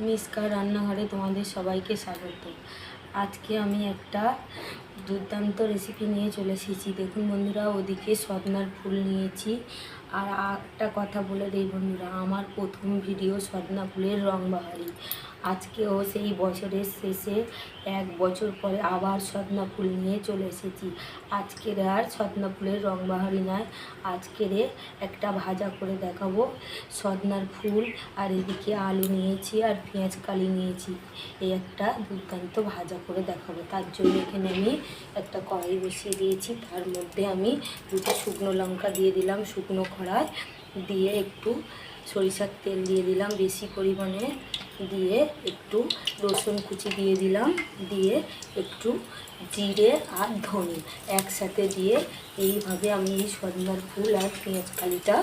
মিসকা রান্নাঘরে তোমাদের সবাইকে স্বাগত। আজকে আমি একটা দুর্দান্ত রেসিপি নিয়ে চলে এসেছি। দেখুন বন্ধুরা, ওদিকে সদনার ফুল নিয়েছি। আর একটা কথা বলে দিই বন্ধুরা, আমার প্রথম ভিডিও সদনা ফুলের রং বাহারি। আজকেও সেই বছরের শেষে এক বছর পরে আবার সদনা ফুল নিয়ে চলে এসেছি। আজকের আর সদনা ফুলের রং বাহারি নয়, আজকের একটা ভাজা করে দেখাবো। সদনার ফুল, আর এদিকে আলু নিয়েছি, আর পেঁয়াজ কালি নিয়েছি। এই একটা দুর্দান্ত ভাজা করে দেখাবো। তার জন্য এখানে আমি একটা কড়াই বসিয়ে দিয়েছি। তার মধ্যে আমি দুটো শুকনো লঙ্কা দিয়ে দিলাম, শুকনো খড়ায় দিয়ে একটু সরিষার তেল দিয়ে দিলাম, বেশি পরিমাণে দিয়ে একটু রসুন কুচি দিয়ে দিলাম, দিয়ে একটু জিরে আর ধনে একসাথে দিয়ে এইভাবে আমি এই সজনার ফুল আর পেঁয়াজ কালিটা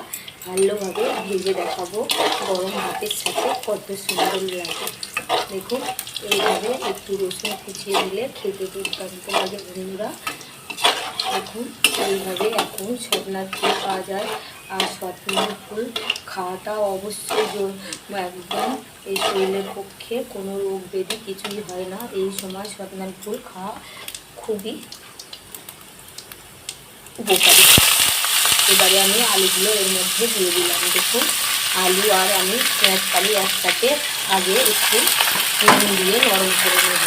ভালোভাবে ভেজে দেখাবো গরম ভাতের সাথে কত সুন্দর লাগে। দেখুন, এইভাবে একটু রসুন কুচিয়ে দিলে খেতে দুর্দান্ত লাগে বন্ধুরা। দেখুন, এইভাবে এখন সজনার ফুল পাওয়া যায় আর সজনার ফুল খাওয়াটা অবশ্যই একদম এই শরীরের পক্ষে কোনো রোগ ব্যাধি কিছুই হয় না। এই সময় সজনার ফুল খাওয়া খুবই উপকারী। এবারে আমি আলুগুলো এর মধ্যে দিয়ে দিলাম। দেখুন, আলু আর আমি পেঁয়াজ কালি একসাথে আগে একটু নুন দিয়ে নরম করে নেব।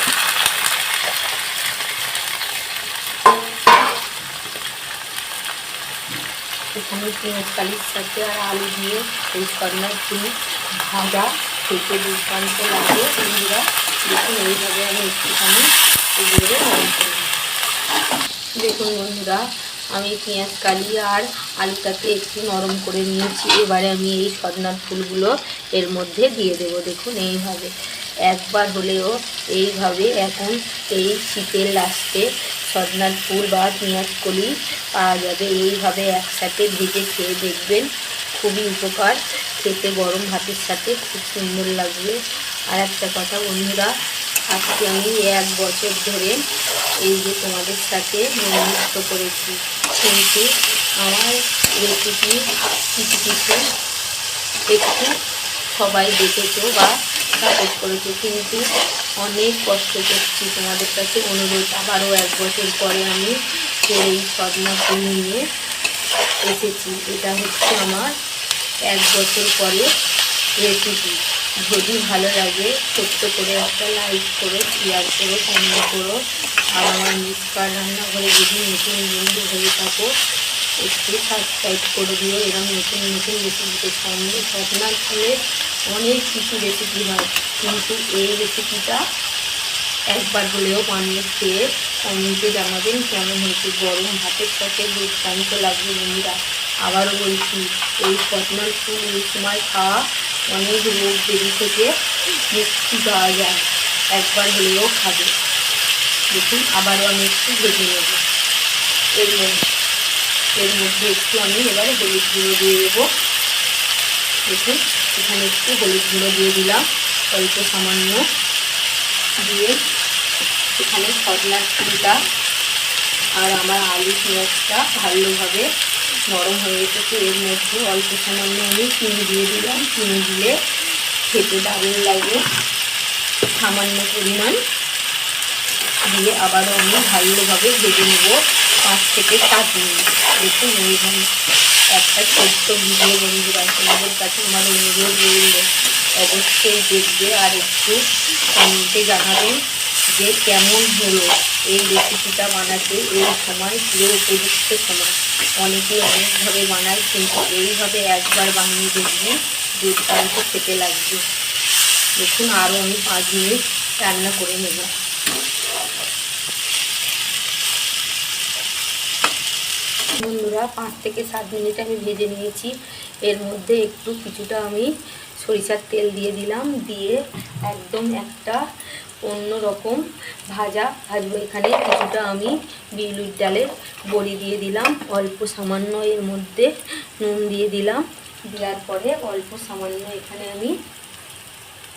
এখানে পেঁয়াজ কালির সাথে আর আলু দিয়ে এই সন্ন্যার ফুল ভাজা খেতে দুর্দান্ত লাগে। বন্ধুরা, দেখুন এইভাবে আমি একটুখানি এগুলো। দেখুন বন্ধুরা, আমি পেঁয়াজ কালি আর আলুটাকে একটু নরম করে নিয়েছি। এবারে আমি এই সজনার ফুলগুলো এর মধ্যে দিয়ে দেব। দেখুন এইভাবে। একবার হলেও এইভাবে এখন এই শীতের লাস্টে সজনার ফুল বা পেঁয়াজ কলি পাওয়া যাবে। এইভাবে একসাথে ভেজে খেয়ে দেখবেন খুবই উপকার। খেতে গরম ভাতের সাথে খুব সুন্দর লাগবে। আর একটা কথা বন্ধুরা, আজকে আমি এক বছর ধরে এই যে তোমাদের সাথে নিয়মিত করেছি। কিন্তু আমার রেসিপি কিছু কিছু একটু সবাই দেখেছ বা সাপোর্ট করেছ। কিন্তু অনেক কষ্ট করছি তোমাদের কাছে অনুরোধ। আবারও এক বছর পরে আমি এই সদনা নিয়ে এসেছি। এটা হচ্ছে আমার এক বছর পরে রেসিপি যদি ভালো লাগে, ছোট্ট করে একটা লাইক করো শেয়ার করো কমেন্ট করো। আর আমার মিসকার রান্নাঘরে যদি নতুন বন্ধু হয়ে থাকো, একটু সাবস্ক্রাইব করে দিও এরকম নতুন নতুন রেসিপিতে সঙ্গে ঘটনার ফলে অনেক কিছু রেসিপি হয়। কিন্তু এই রেসিপিটা একবার হলেও বানিয়ে খেয়ে কমেন্টে জানাবেন কেমন হয়েছে। গরম ভাতের সাথে দুর্দান্ত লাগবে বন্ধুরা। আবারও বলছি, এই কটনার ফুল এই সময় খাওয়া অনেক রোগ বেরি থেকে মুক্তি পাওয়া যায়। একবার হলেও খাবে। দেখুন, আবারও আমি একটু ভেজে নেব। এর মধ্যে এর মধ্যে একটু আমি এবারে হলুদ গুঁড়ো দিয়ে দেবো। দেখুন, এখানে একটু হলুদ গুঁড়ো দিয়ে দিলাম। অল্প সামান্য দিয়ে এখানে সজনার ফুলটা আর আমার আলু পেঁয়াজটা ভালোভাবে নরম হয়ে এসেছে এর মধ্যে অল্প সামান্য আমি চিনি দিয়ে দিলাম। চিনি দিলে খেতে দারুণ লাগে, সামান্য পরিমাণ। দিয়ে আবারও আমি ভালোভাবে ভেজে নেব পাঁচ থেকে সাত মিনিট। দেখুন এইভাবে একটা ছোট্ট ভিডিও বন্ধুরা তোমাদের কাছে আমার অনুরোধ রইল, অবশ্যই দেখবে আর একটু কমেন্টে জানাবেন। যে কেমন হলো এই রেসিপিটা বানাতে, এই সময়, পুরো উপযুক্ত সময়। অনেকে অনেকভাবে বানায়, কিন্তু এইভাবে একবার বানিয়ে দেখবে দুর্দান্ত খেতে লাগবে। দেখুন আরও আমি পাঁচ মিনিট রান্না করে নেব। বন্ধুরা, পাঁচ থেকে সাত মিনিট আমি ভেজে নিয়েছি। এর মধ্যে একটু কিছুটা আমি সরিষার তেল দিয়ে দিলাম। দিয়ে একদম একটা অন্য রকম ভাজা ভাজবো এখানে কিছুটা আমি বিউলির ডালের বড়ি দিয়ে দিলাম, অল্প সামান্য এর মধ্যে নুন দিয়ে দিলাম। দেওয়ার পরে অল্প সামান্য এখানে আমি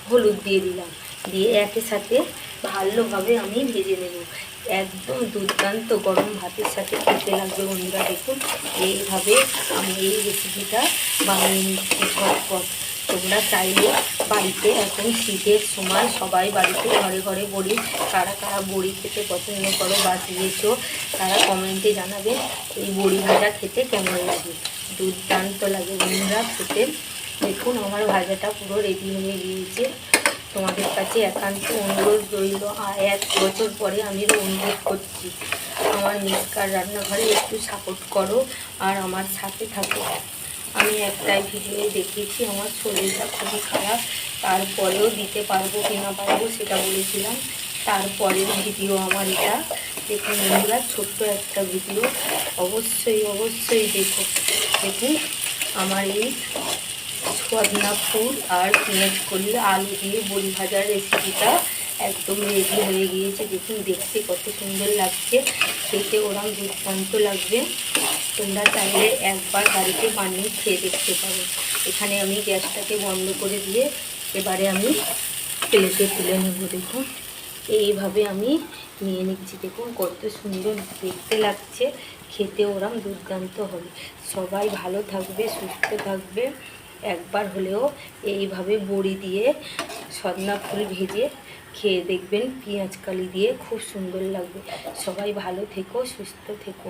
হলুদ দিয়ে দিলাম। দিয়ে একই সাথে ভালোভাবে আমি ভেজে নেব। একদম দুর্দান্ত গরম ভাতের সাথে খেতে লাগবে বন্ধুরা। দেখুন, এইভাবে আমি এই রেসিপিটা বানিয়ে নিচ্ছি ঝটপট। তোমরা চাইলে বাড়িতে এখন শীতের সময় সবাই বাড়িতে ঘরে ঘরে বড়ি, কারা কারা বড়ি খেতে পছন্দ করো বা দিয়েছ তারা কমেন্টে জানাবে এই বড়ি ভাজা খেতে কেমন লাগে। দুর্দান্ত লাগে বন্ধুরা খেতে। দেখুন, আমার ভাজাটা পুরো রেডি হয়ে গিয়েছে। তোমাদের কাছে একান্ত অনুরোধ রইল, আর এক বছর পরে আমি অনুরোধ করছি। আমার মিসকার রান্নাঘরে একটু সাপোর্ট করো, আর আমার সাথে থাকো। আমি একটাই ভিডিও দেখিয়েছি, আমার শরীরটা খুবই খারাপ। তারপরেও দিতে পারব কি না পারব সেটা বলেছিলাম। তারপরের ভিডিও আমার এটা। দেখুন বন্ধুরা, ছোট্ট একটা ভিডিও। অবশ্যই অবশ্যই দেখো। দেখুন আমার এই সজনা ফুল আর পেঁয়াজ কলি আলু দিয়ে বড়ি ভাজার রেসিপিটা একদম রেডি হয়ে গিয়েছে। দেখুন, দেখতে কত সুন্দর লাগছে। খেতে ওরম দুর্দান্ত লাগবে। তোমরা চাইলে একবার বাড়িতে বানিয়ে খেয়ে দেখতে পারো। এখানে আমি গ্যাসটাকে বন্ধ করে দিয়ে এবারে আমি প্লেটে তুলে নেব, দেখুন। এইভাবে আমি নিয়ে নিচ্ছি। দেখুন, কত সুন্দর দেখতে লাগছে। খেতে ওরম দুর্দান্ত হবে। সবাই ভালো থাকবে, সুস্থ থাকবে। একবার হলেও এইভাবে বড়ি দিয়ে সজনা ফুল ভেজে খেয়ে দেখবেন পেঁয়াজ কালি দিয়ে খুব সুন্দর লাগবে। সবাই ভালো থেকো সুস্থ থেকো।